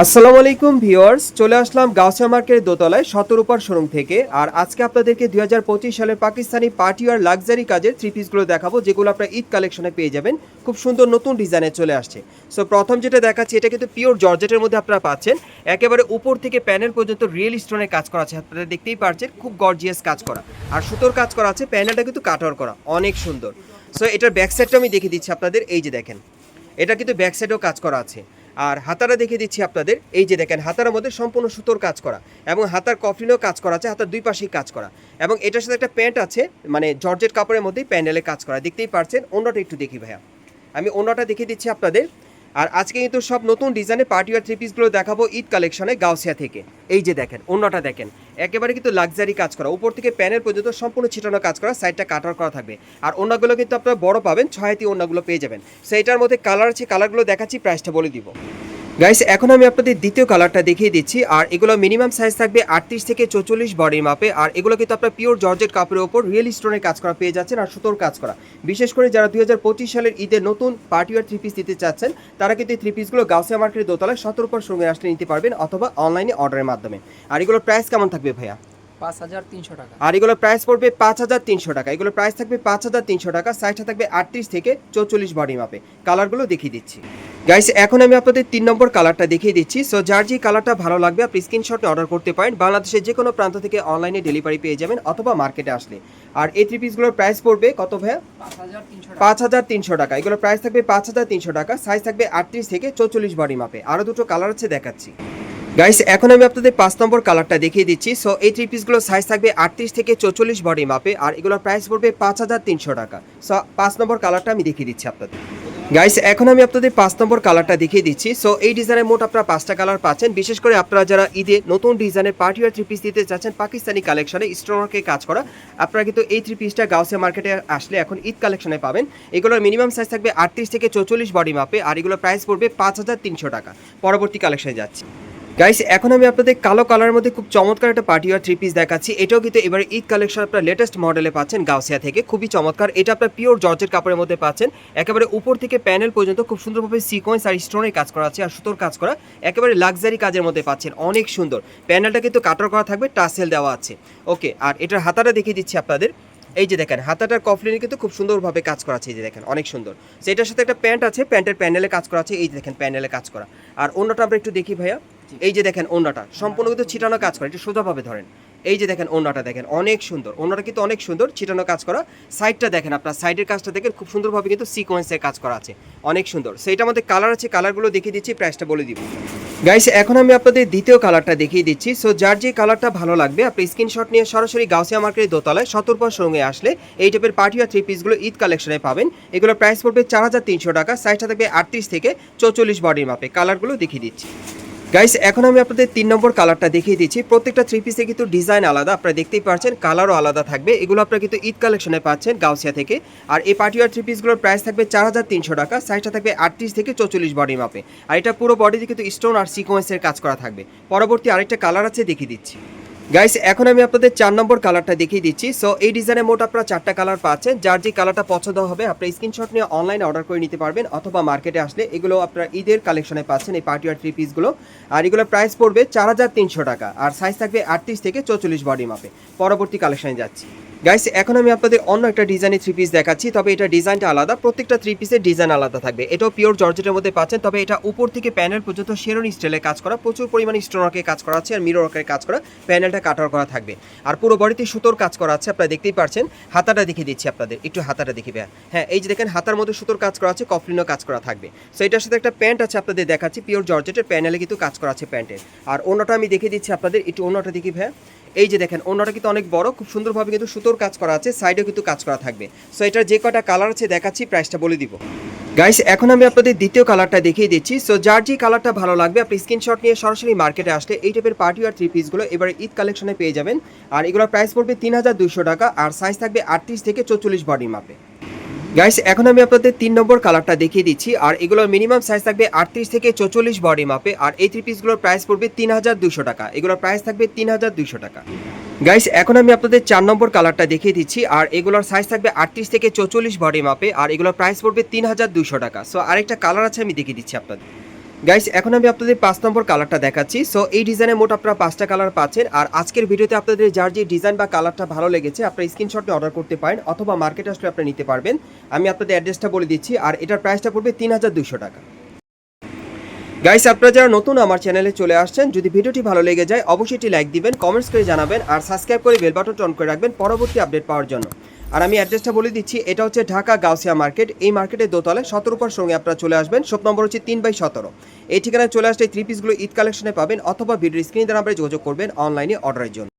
আসসালামু আলাইকুম ভিউয়ার্স, চলে আসলাম গাউসিয়া মার্কেটের দোতলায় শতরূপার শোরুম থেকে। আর আজকে আপনাদেরকে দুই হাজার পঁচিশ সালের পাকিস্তানি পার্টি আর লাক্সারি কাজের থ্রি পিসগুলো দেখাবো, যেগুলো আপনারা ঈদ কালেকশনে পেয়ে যাবেন। খুব সুন্দর নতুন ডিজাইনে চলে আসছে। সো প্রথম যেটা দেখাচ্ছি, এটা কিন্তু পিওর জর্জেটের মধ্যে আপনারা পাচ্ছেন। একেবারে উপর থেকে প্যানেল পর্যন্ত রিয়েল স্টোনের কাজ করা আছে, আপনারা দেখতেই পারছেন, খুব গর্জিয়াস কাজ করা। আর সুতোর কাজ করা আছে, প্যানেলটা কিন্তু কাটার করা, অনেক সুন্দর। সো এটার ব্যাক সাইডটা আমি দেখে দিচ্ছি আপনাদের, এই যে দেখেন। এটা কিন্তু ব্যাক সাইডেও কাজ করা আছে। আর হাতারা দেখে দিচ্ছি আপনাদের, এই যে দেখেন, হাতারার মধ্যে সম্পূর্ণ সুতোর কাজ করা এবং হাতার কফলিনেও কাজ করা আছে, হাতার দুই পাশেই কাজ করা। এবং এটার সাথে একটা প্যান্ট আছে মানে জর্জেট কাপড়ের মধ্যেই প্যান্ডেলে কাজ করা। দেখতেই পারছেন অন্যটা একটু দেখি ভাইয়া। আমি অন্যটা দেখে দিচ্ছি আপনাদের আর আজকে কিন্তু সব নতুন ডিজাইনের পার্টি আর থ্রি পিসগুলো দেখাবো ঈদ কালেকশনে গাউসিয়া থেকে। এই যে দেখেন, অন্যটা দেখেন। একেবারে কিন্তু লাক্সারি কাজ করা। উপর থেকে প্যানের পর্যন্ত সম্পূর্ণ ছিটানো কাজ করা, সাইডটা কাটার করা থাকবে। আর অন্যগুলো কিন্তু আপনারা বড় পাবেন ছয়াতি অন্যগুলো পেয়ে যাবেন। সেইটার মধ্যে কালার আছে, কালারগুলো দেখাচ্ছি, প্রাইসটা বলে দিব। গাইস এখন আমি আপনাদের দ্বিতীয় কালারটা দেখিয়ে দিচ্ছি, আর এগুলো মিনিমাম সাইজ থাকবে আটত্রিশ থেকে চৌচল্লিশ বডির মাপে, আর এগুলো কিন্তু আপনার পিওর জর্জেট কাপড়ের ওপর রিয়েল স্টোনের কাজ করা, পেয়ে যাচ্ছেন আর সুতোর কাজ করা। বিশেষ করে যারা দু হাজার পঁচিশ সালের ঈদে নতুন পার্টি আর থ্রি পিস দিতে চাচ্ছেন, তারা কিন্তু এই থ্রি পিসগুলো গাউসিয়া মার্কেটের দোতলায় সতেরো পর সঙ্গে আসলে নিতে পারবেন অথবা অনলাইনে অর্ডারের মাধ্যমে। আর এগুলোর প্রাইস কেমন থাকবে ভাইয়া? পাঁচ হাজার তিনশো টাকা। আর এগুলোর প্রাইস পড়বে পাঁচ হাজার তিনশো টাকা। এগুলোর প্রাইস থাকবে পাঁচ হাজার তিনশো টাকা সাইজটা থাকবে আটত্রিশ থেকে চৌচল্লিশ বডি মাপে কালারগুলো দেখিয়ে দিচ্ছি। গাইস এখন আমি আপনাদের তিন নম্বর কালারটা দেখিয়ে দিচ্ছি। সো যার যে কালারটা ভালো লাগবে আপনি স্ক্রিনশটে অর্ডার করতে পারেন। বাংলাদেশের যে কোনো প্রান্ত থেকে অনলাইনে ডেলিভারি পেয়ে যাবেন অথবা মার্কেটে আসলে। আর এই থ্রি পিসগুলোর প্রাইস পড়বে কত ভাইয়া? পাঁচ হাজার তিনশো টাকা। এগুলোর প্রাইস থাকবে পাঁচ হাজার তিনশো টাকা সাইজ থাকবে আটত্রিশ থেকে চৌচল্লিশ বডি মাপে আরও দুটো কালার আছে দেখাচ্ছি। গাইস এখন আমি আপনাদের পাঁচ নম্বর কালারটা দেখিয়ে দিচ্ছি। সো এই থ্রি পিসগুলো সাইজ থাকবে আটত্রিশ থেকে চৌচল্লিশ বডি মাপে আর এগুলোর প্রাইস পড়বে পাঁচ হাজার তিনশো টাকা। সো পাঁচ নম্বর কালারটা আমি দেখিয়ে দিচ্ছি আপনাদের। গাইস এখন আমি আপনাদের পাঁচ নম্বর কালারটা দেখিয়ে দিচ্ছি। সো এই ডিজাইনের মোট আপনারা পাঁচটা কালার পাচ্ছেন। বিশেষ করে আপনারা যারা ঈদে নতুন ডিজাইনের পার্টি আর থ্রি পিস দিতে চাচ্ছেন, পাকিস্তানি কালেকশনে স্টোনকে কাজ করা, আপনারা কিন্তু এই থ্রি পিসটা গাউসিয়া মার্কেটে আসলে এখন ঈদ কালেকশনে পাবেন। এগুলোর মিনিমাম সাইজ থাকবে আটত্রিশ থেকে চৌচল্লিশ বডি মাপে আর এগুলোর প্রাইস পড়বে পাঁচ হাজার তিনশো টাকা। পরবর্তী কালেকশনে যাচ্ছি। গাইস এখন আমি আপনাদের কালো কালারের মধ্যে খুব চমৎকার একটা পার্টি আর থ্রি পিস দেখাচ্ছি। এটাও কিন্তু এবার ঈদ কালেকশন আপনার লেটেস্ট মডেলে পাচ্ছেন গাউসিয়া থেকে। খুবই চমৎকার। এটা আপনার পিওর জর্জের কাপড়ের মধ্যে পাচ্ছেন। একেবারে উপর থেকে প্যানেল পর্যন্ত খুব সুন্দরভাবে সিকোয়েন্স আর স্টোনের কাজ করা আছে আর সুতোর কাজ করা। একেবারে লাক্সারি কাজের মধ্যে পাচ্ছেন। অনেক সুন্দর। প্যানেলটা কিন্তু কাটার করা থাকবে টাসেল দেওয়া আছে। ওকে আর এটার হাতাটা দেখিয়ে দিচ্ছি আপনাদের। এই যে দেখেন, হাতাটার কফলিনে কিন্তু খুব সুন্দরভাবে কাজ করা আছে এই যে দেখেন, অনেক সুন্দর। সেটার সাথে একটা প্যান্ট আছে প্যান্টের প্যানেলে কাজ করা আছে, এই যে দেখেন প্যানেলে কাজ করা। আর অন্যটা আমরা একটু দেখি ভাইয়া। এই যে দেখেন অন্যটা সম্পূর্ণ কিন্তু ছিটানো কাজ করা একটু সোজাভাবে ধরেন। এই যে দেখেন অন্যটা দেখেন, অনেক সুন্দর। অন্যটা কিন্তু অনেক সুন্দর, ছিটানো কাজ করা। সাইডটা দেখেন আপনার সাইডের কাজটা দেখেন, খুব সুন্দরভাবে কিন্তু সিকোয়েন্সের কাজ করা আছে। অনেক সুন্দর। সেইটার মধ্যে কালার আছে কালারগুলো দেখিয়ে দিচ্ছি প্রাইসটা বলে দিব। গাইস এখন আমি আপনাদের দ্বিতীয় কালারটা দেখিয়ে দিচ্ছি। সো যার যে কালারটা ভালো লাগবে, আপনি স্ক্রিনশট নিয়ে সরাসরি গাউসিয়া মার্কেটের দোতলায় সতর্ক সঙ্গে আসলে এই টাইপের পার্টি আর থ্রি পিসগুলো ঈদ কালেকশনে পাবেন। এগুলো প্রাইস পড়বে চার হাজার তিনশো টাকা সাইজটা থাকবে আটত্রিশ থেকে চৌচল্লিশ বডির মাপে। কালারগুলো দেখিয়ে দিচ্ছি। গাইস এখন আমি আপনাদের তিন নম্বর কালারটা দেখিয়ে দিচ্ছি। প্রত্যেকটা থ্রি পিসে কিন্তু ডিজাইন আলাদা। আপনারা দেখতেই পাচ্ছেন কালারও আলাদা থাকবে। এগুলো আপনারা কিন্তু ঈদ কালেকশনে পাচ্ছেন গাউসিয়া থেকে। আর এই পার্টিওয়ার থ্রি পিসগুলোর প্রাইস থাকবে চার হাজার তিনশো টাকা। সাইজটা থাকবে আটত্রিশ থেকে চৌচল্লিশ বডি মাপে আর এটা পুরো বডিতে কিন্তু স্টোন আর সিকোয়েন্সের কাজ করা থাকবে। পরবর্তী আরেকটা কালার আছে, দেখিয়ে দিচ্ছি। গাইস এখন আমি আপনাদের চার নম্বর কালারটা দেখিয়ে দিচ্ছি। সো এই ডিজাইনের মোট আপনারা চারটা কালার পাচ্ছেন। যার যে কালারটা পছন্দ হবে, আপনি স্ক্রিনশট নিয়ে অনলাইনে অর্ডার করে নিতে পারবেন, অথবা মার্কেটে আসলে এগুলো আপনারা ঈদের কালেকশনে পাচ্ছেন, এই পার্টি আর থ্রি পিসগুলো আর এগুলোর প্রাইস পড়বে চার হাজার তিনশো টাকা। আর সাইজ থাকবে আটত্রিশ থেকে চৌচল্লিশ বডি মাপে পরবর্তী কালেকশনে যাচ্ছি। গাইস এখন আমি আপনাদের অন্য একটা ডিজাইনের থ্রি পিস দেখাচ্ছি, তবে এটা ডিজাইনটা আলাদা, প্রত্যেকটা থ্রি পিসের ডিজাইন আলাদা থাকবে। এটাও পিওর জর্জেটের মধ্যে পাচ্ছেন, তবে এটা উপর থেকে প্যানেল পর্যন্ত শেরন স্টাইলে কাজ করা, প্রচুর পরিমাণে স্টোনকে কাজ করা আছে আর মিরো মিরর কাজ করা প্যানেলটা কাটার করা থাকবে। আর পুরো বডিতে সুতোর কাজ করা আছে, আপনারা দেখতেই পারছেন, হাতাটা দেখিয়ে দিচ্ছি আপনাদের, একটু হাতাটা দেখিবে হ্যাঁ এই যে দেখেন, হাতার মধ্যে সুতোর কাজ করা আছে, কফলিনও কাজ করা থাকবে। সো এটার সাথে একটা প্যান্ট আছে আপনাদের দেখাচ্ছি পিওর জর্জেটের প্যানেলে কিন্তু কাজ করা আছে প্যান্টের আর অন্যটা আমি দেখিয়ে দিচ্ছি আপনাদের, একটু অন্যটা দেখি ভাই এই যে দেখেন অন্যটা কিন্তু অনেক বড়, খুব সুন্দরভাবে কিন্তু সুতোর কাজ করা আছে সাইডেও কিন্তু কাজ করা থাকবে। সো এটার যে কটা কালার আছে, দেখাচ্ছি প্রাইসটা বলে দিব। গাইস এখন আমি আপনাদের দ্বিতীয় কালারটা দেখিয়ে দিচ্ছি। সো যার যে কালারটা ভালো লাগবে, আপনি স্ক্রিনশট নিয়ে সরাসরি মার্কেটে আসলে এই টাইপের পার্টি আর থ্রি পিসগুলো এবারে ঈদ কালেকশনে পেয়ে যাবেন। আর এগুলোর প্রাইস পড়বে তিন হাজার টাকা, আর সাইজ থাকবে আটত্রিশ থেকে চৌচল্লিশ বডি মাপে। গাইস এখন আমি আপনাদের তিন নম্বর কালারটা দেখিয়ে দিচ্ছি। আর এগুলোর মিনিমাম সাইজ থাকবে আটত্রিশ থেকে চৌচল্লিশ বডি মাপে আর এই থ্রি পিসগুলোর প্রাইস পড়বে তিন হাজার দুশো টাকা। এগুলোর প্রাইস থাকবে তিন হাজার দুশো টাকা। গাইস এখন আমি আপনাদের চার নম্বর কালারটা দেখিয়ে দিচ্ছি। আর এগুলোর সাইজ থাকবে আটত্রিশ থেকে চৌচল্লিশ বডি মাপে আর এগুলোর প্রাইস পড়বে তিন হাজার দুশো টাকা। সো আরেকটা কালার আছে আমি দেখিয়ে দিচ্ছি আপনাদের। গাইস এখন আমি আপনাদের পাঁচ নম্বর কালারটা দেখাচ্ছি। সো এই ডিজাইনে মোট আপনারা পাঁচটা কালার পাচ্ছেন। আর আজকের ভিডিওতে আপনাদের যার যে ডিজাইন বা কালারটা ভালো লেগেছে, আপনারা স্ক্রিনশট অর্ডার করতে পারেন অথবা মার্কেট আসলে আপনি নিতে পারবেন। আমি আপনাদের অ্যাড্রেসটা বলে দিচ্ছি, আর এটার প্রাইসটা পড়বে তিন হাজার দুশো টাকা। গাইস আপনারা যারা নতুন আমার চ্যানেলে চলে আসছেন, যদি ভিডিওটি ভালো লেগে যায়, অবশ্যই একটি লাইক দিবেন কমেন্টস করে জানাবেন, আর সাবস্ক্রাইব করে বেল বাটন অন করে রাখবেন, পরবর্তী আপডেট পাওয়ার জন্য। আর আমি অ্যাড্রেসটা বলে দিচ্ছি, এটা হচ্ছে ঢাকা গাউসিয়া মার্কেট। এই মার্কেটের দোতলায় সতেরোপার সঙ্গে আপনারা চলে আসবেন। শপ নম্বর হচ্ছে তিন বাই সতেরো। এই ঠিকানায় চলে আসলে থ্রি পিসগুলো ঈদ কালেকশনে পাবেন অথবা ভিডিও স্ক্রিনে দ্বারা যোগাযোগ করবেন অনলাইনে অর্ডারের জন্য।